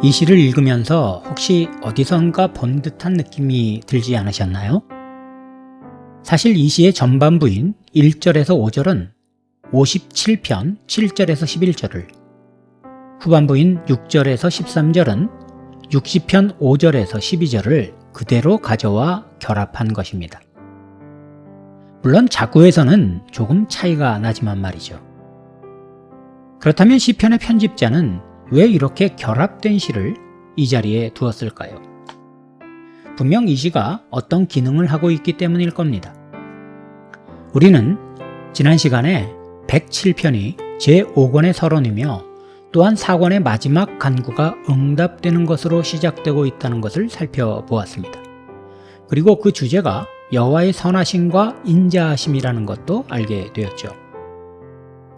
이 시를 읽으면서 혹시 어디선가 본 듯한 느낌이 들지 않으셨나요? 사실 이 시의 전반부인 1절에서 5절은 57편 7절에서 11절을, 후반부인 6절에서 13절은 60편 5절에서 12절을 그대로 가져와 결합한 것입니다. 물론 자구에서는 조금 차이가 나지만 말이죠. 그렇다면 시편의 편집자는 왜 이렇게 결합된 시를 이 자리에 두었을까요? 분명 이 시가 어떤 기능을 하고 있기 때문일 겁니다. 우리는 지난 시간에 107편이 제5권의 서론이며 또한 4권의 마지막 간구가 응답되는 것으로 시작되고 있다는 것을 살펴보았습니다. 그리고 그 주제가 여호와의 선하심과 인자하심이라는 것도 알게 되었죠.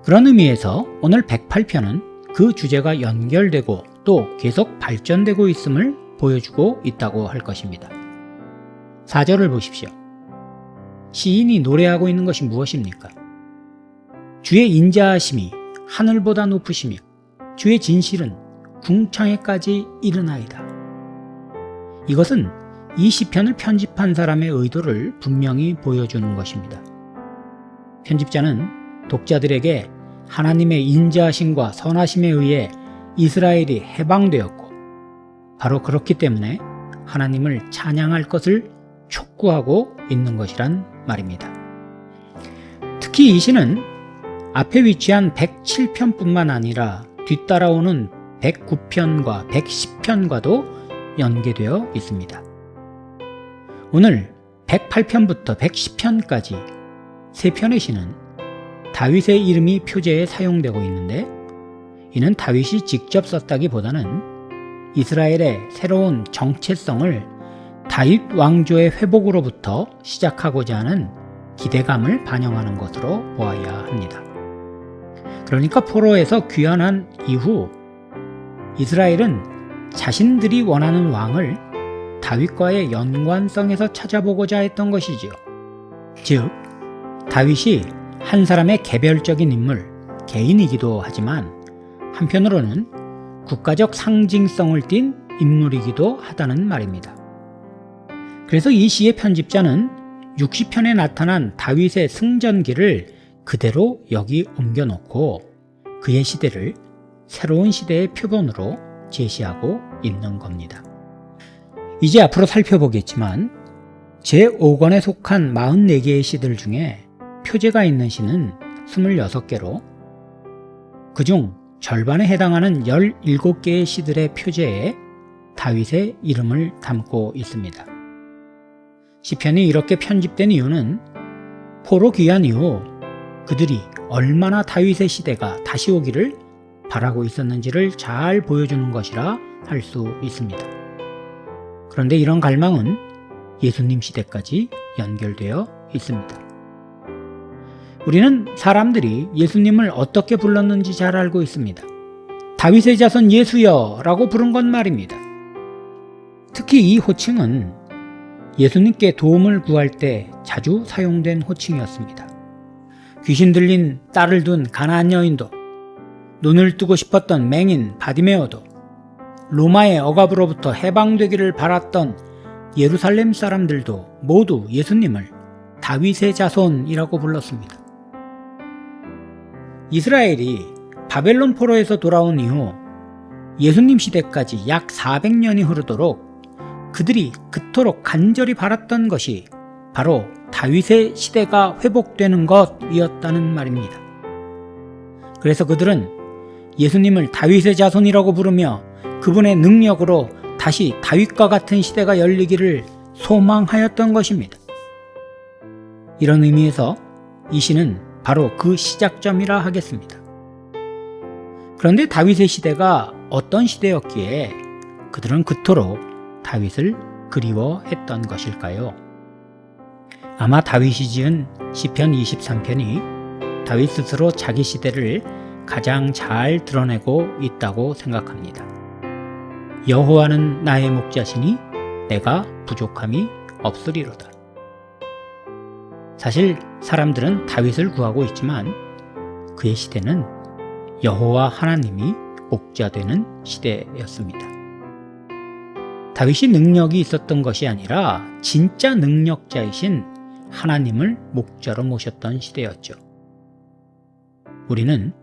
그런 의미에서 오늘 108편은 그 주제가 연결되고 또 계속 발전되고 있음을 보여주고 있다고 할 것입니다. 4절을 보십시오. 시인이 노래하고 있는 것이 무엇입니까? 주의 인자하심이 하늘보다 높으시며 주의 진실은 궁창에까지 이르나이다. 이것은 이 시편을 편집한 사람의 의도를 분명히 보여주는 것입니다. 편집자는 독자들에게 하나님의 인자하심과 선하심에 의해 이스라엘이 해방되었고 바로 그렇기 때문에 하나님을 찬양할 것을 촉구하고 있는 것이란 말입니다. 특히 이 시는 앞에 위치한 107편뿐만 아니라 뒤따라오는 109편과 110편과도 연계되어 있습니다. 오늘 108편부터 110편까지 세 편의 시는 다윗의 이름이 표제에 사용되고 있는데 이는 다윗이 직접 썼다기보다는 이스라엘의 새로운 정체성을 다윗 왕조의 회복으로부터 시작하고자 하는 기대감을 반영하는 것으로 보아야 합니다. 그러니까 포로에서 귀환한 이후 이스라엘은 자신들이 원하는 왕을 다윗과의 연관성에서 찾아보고자 했던 것이지요. 즉, 다윗이 한 사람의 개별적인 인물, 개인이기도 하지만 한편으로는 국가적 상징성을 띤 인물이기도 하다는 말입니다. 그래서 이 시의 편집자는 60편에 나타난 다윗의 승전기를 그대로 여기 옮겨놓고 그의 시대를 새로운 시대의 표본으로 제시하고 있는 겁니다. 이제 앞으로 살펴보겠지만 제5권에 속한 44개의 시들 중에 표제가 있는 시는 26개로 그중 절반에 해당하는 17개의 시들의 표제에 다윗의 이름을 담고 있습니다. 시편이 이렇게 편집된 이유는 포로 귀한 이후 그들이 얼마나 다윗의 시대가 다시 오기를 바라고 있었는지를 잘 보여주는 것이라 할 수 있습니다. 그런데 이런 갈망은 예수님 시대까지 연결되어 있습니다. 우리는 사람들이 예수님을 어떻게 불렀는지 잘 알고 있습니다. 다윗의 자손 예수여 라고 부른 건 말입니다. 특히 이 호칭은 예수님께 도움을 구할 때 자주 사용된 호칭이었습니다. 귀신 들린 딸을 둔 가나안 여인도 눈을 뜨고 싶었던 맹인 바디메어도 로마의 억압으로부터 해방되기를 바랐던 예루살렘 사람들도 모두 예수님을 다윗의 자손이라고 불렀습니다. 이스라엘이 바벨론 포로에서 돌아온 이후 예수님 시대까지 약 400년이 흐르도록 그들이 그토록 간절히 바랐던 것이 바로 다윗의 시대가 회복되는 것이었다는 말입니다. 그래서 그들은 예수님을 다윗의 자손이라고 부르며 그분의 능력으로 다시 다윗과 같은 시대가 열리기를 소망하였던 것입니다. 이런 의미에서 이 시는 바로 그 시작점이라 하겠습니다. 그런데 다윗의 시대가 어떤 시대였기에 그들은 그토록 다윗을 그리워했던 것일까요? 아마 다윗이 지은 시편 23편이 다윗 스스로 자기 시대를 가장 잘 드러내고 있다고 생각합니다. 여호와는 나의 목자시니 내가 부족함이 없으리로다. 사실 사람들은 다윗을 구하고 있지만 그의 시대는 여호와 하나님이 목자 되는 시대였습니다. 다윗이 능력이 있었던 것이 아니라 진짜 능력자이신 하나님을 목자로 모셨던 시대였죠. 우리는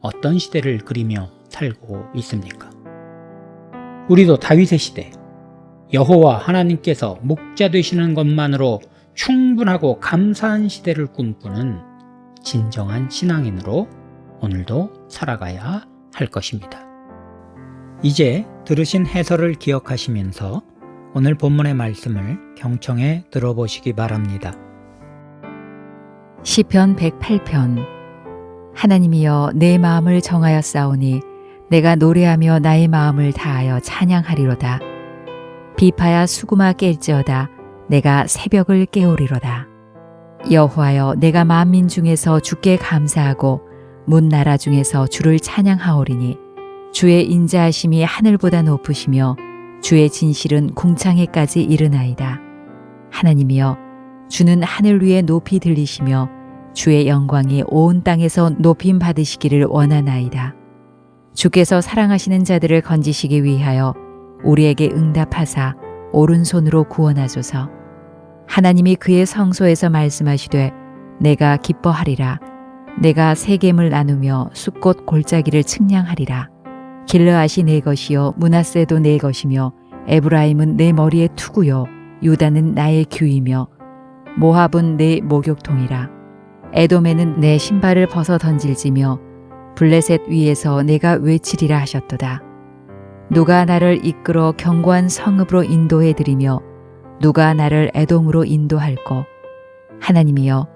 어떤 시대를 그리며 살고 있습니까? 우리도 다윗의 시대, 여호와 하나님께서 목자 되시는 것만으로 충분하고 감사한 시대를 꿈꾸는 진정한 신앙인으로 오늘도 살아가야 할 것입니다. 이제 들으신 해설을 기억하시면서 오늘 본문의 말씀을 경청해 들어보시기 바랍니다. 시편 108편 하나님이여 내 마음을 정하였사오니 내가 노래하며 나의 마음을 다하여 찬양하리로다 비파야 수구마 깰지어다 내가 새벽을 깨우리로다 여호와여 내가 만민 중에서 주께 감사하고 문 나라 중에서 주를 찬양하오리니 주의 인자하심이 하늘보다 높으시며 주의 진실은 궁창에까지 이르나이다 하나님이여 주는 하늘 위에 높이 들리시며 주의 영광이 온 땅에서 높임 받으시기를 원하나이다. 주께서 사랑하시는 자들을 건지시기 위하여 우리에게 응답하사 오른손으로 구원하소서. 하나님이 그의 성소에서 말씀하시되 내가 기뻐하리라. 내가 세겜을 나누며 숲꽃 골짜기를 측량하리라. 길르앗이 내 것이요 문하세도 내 것이며 에브라임은 내 머리의 투구요 유다는 나의 규이며 모압은 내 목욕통이라. 에돔에는 내 신발을 벗어 던질지며 블레셋 위에서 내가 외치리라 하셨도다. 누가 나를 이끌어 견고한 성읍으로 인도해 드리며 누가 나를 에돔으로 인도할꼬. 하나님이여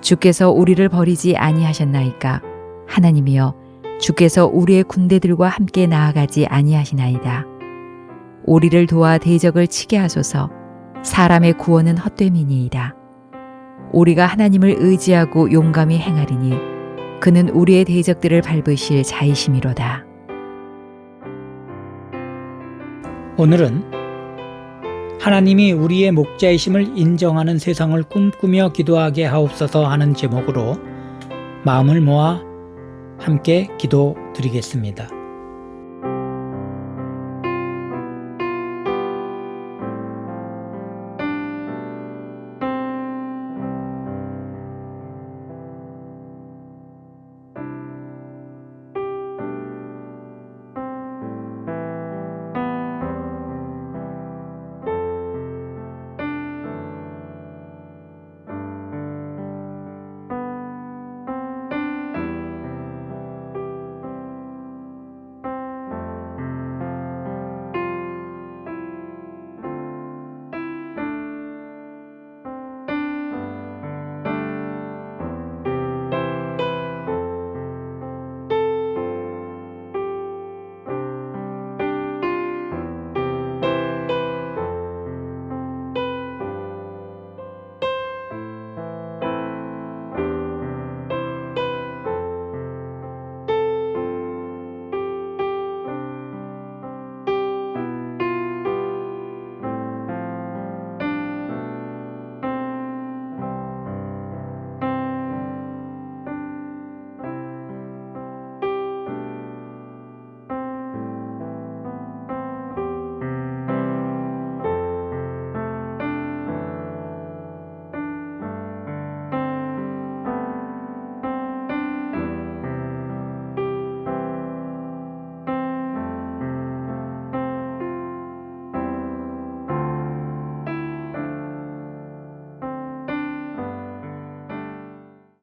주께서 우리를 버리지 아니하셨나이까. 하나님이여 주께서 우리의 군대들과 함께 나아가지 아니하시나이다. 우리를 도와 대적을 치게 하소서. 사람의 구원은 헛됨이니이다. 우리가 하나님을 의지하고 용감히 행하리니 그는 우리의 대적들을 밟으실 자이심이로다. 오늘은 하나님이 우리의 목자이심을 인정하는 세상을 꿈꾸며 기도하게 하옵소서 하는 제목으로 마음을 모아 함께 기도 드리겠습니다.